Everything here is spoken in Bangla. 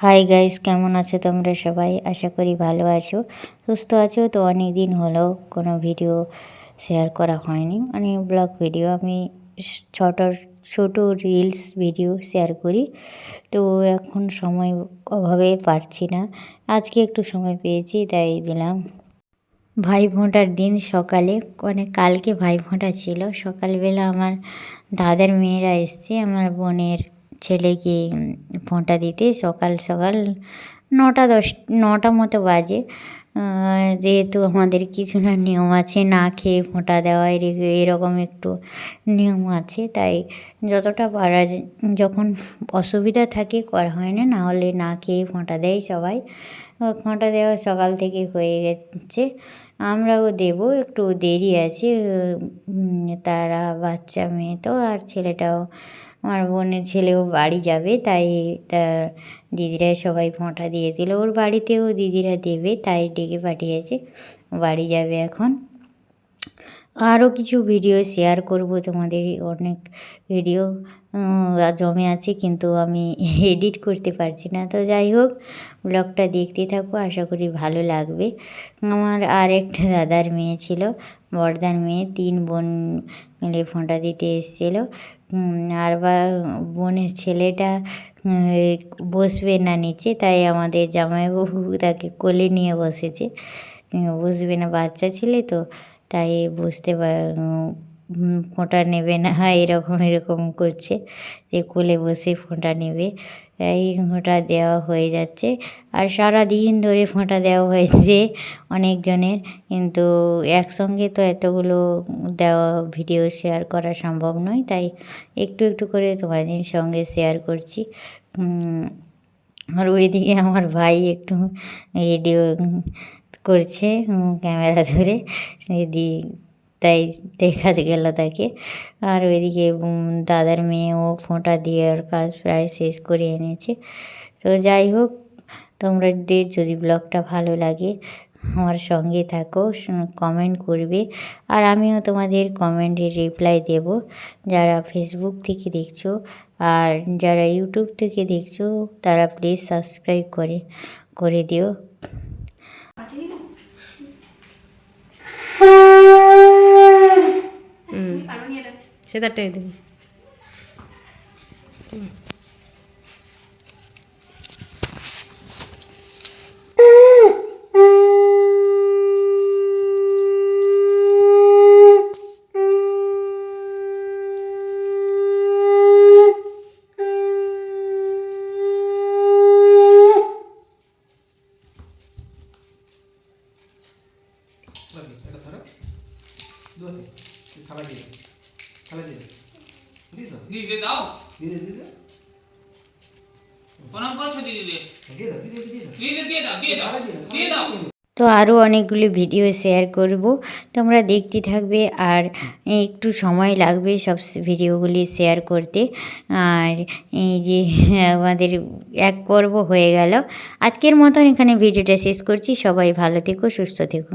হাই গাইস কেমন আছো তোমরা সবাই? আশা করি ভালো আছো, সুস্থ আছো। তো অনেক দিন হলো কোনো ভিডিও শেয়ার করা হয়নি। মানে ব্লগ ভিডিও আমি ছোট ছোট রিলস ভিডিও শেয়ার করি। তো এখন সময় অভাবে পারছি না। আজকে একটু সময় পেয়েছি, তাই দিলাম। ভাই ফোঁটার দিন সকালে মানে কালকে ভাই ফোঁটা ছিল। সকালবেলা আমার দাদার মেয়েরা এসছে, আমার বোনের ছেলেকে ফোঁটা দিতে সকাল সকাল নটা দশ, নটা মতো বাজে। যেহেতু আমাদের কিছু না নিয়ম আছে, না খেয়ে ফোঁটা দেওয়া এরকম একটু নিয়ম আছে, তাই যতটা পারা যখন অসুবিধা থাকে করা হয় না, নাহলে না খেয়ে ফোঁটা দেয় সবাই। ফোঁটা দেওয়া সকাল থেকে হয়ে গেছে। আমরাও দেবো, একটু দেরি আছে তারা বাচ্চা মেয়ে তো, আর ছেলেটাও, আমার বোনের ছেলেও বাড়ি যাবে, তাই তা দিদিরা সবাই ফোঁটা দিয়ে দিল, ওর বাড়িতেও দিদিরা দেবে, তাই ডেকে পাঠিয়েছে বাড়ি যাবে এখন। আরও কিছু ভিডিও শেয়ার করব, তোমাদের অনেক ভিডিও জমে আছে কিন্তু আমি এডিট করতে পারছি না। তো যাই হোক ব্লগটা দেখতে থাকো, আশা করি ভালো লাগবে। আমার আর একটা দাদার মেয়ে ছিল বর্দার মেয়ে, তিন বোন মিলে ফোঁটা দিতে এসেছিল। আর বা, বোনের ছেলেটা বসবে না নিচে, তাই আমাদের জামাইবাবু তাকে কোলে নিয়ে বসেছে। বসবে না, বাচ্চা ছেলে তো। তাই বুঝতে পার ফোঁটা নেবে না এরকম এরকম করছে যে কোলে বসে ফোঁটা নেবে। এই ফোঁটা দেওয়া হয়ে যাচ্ছে আর সারা দিন ধরে ফোঁটা দেওয়া হয়েছে অনেকজনের। কিন্তু একসঙ্গে তো এতগুলো দেওয়া ভিডিও শেয়ার করা সম্ভব নয়, তাই একটু একটু করে তোমাদের সঙ্গে শেয়ার করছি। আর ওইদিকে আমার ভাই একটু ভিডিও করছে ক্যামেরা ধরে। এদি তাই দেখা গেল তাকে। আর ওইদিকে দাদার মেয়েও ফোঁটা দিয়ে দেওয়ার কাজ প্রায় শেষ করে এনেছে। তো যাই হোক, তোমরা যদি ব্লগটা ভালো লাগে আমার সঙ্গে থাকো কমেন্ট করবে। আর আমিও তোমাদের কমেন্টের রিপ্লাই দেব। যারা ফেসবুক থেকে দেখছ আর যারা ইউটিউব থেকে দেখছ, তারা প্লিজ সাবস্ক্রাইব করে করে দিও। সেটাটাই দেবো। থালা দিয়ে। থালা দিয়ে। দিয়ে দাও। দিদি দাও। দিয়ে দিয়ে দিয়ে প্রণাম করছ দিদি দিয়ে দাও দিয়ে দিয়ে দাও দিদি দিয়ে দাও দিয়ে দাও থালা দিয়ে দাও দিয়ে দাও। তো আরও অনেকগুলি ভিডিও শেয়ার করব। তোমরা দেখতে থাকবে আর একটু সময় লাগবে সব ভিডিওগুলি শেয়ার করতে। আর এই যে আমাদের এক পর্ব হয়ে গেল। আজকের মতন এখানে ভিডিওটা শেষ করছি। সবাই ভালো থেকো সুস্থ থেকো।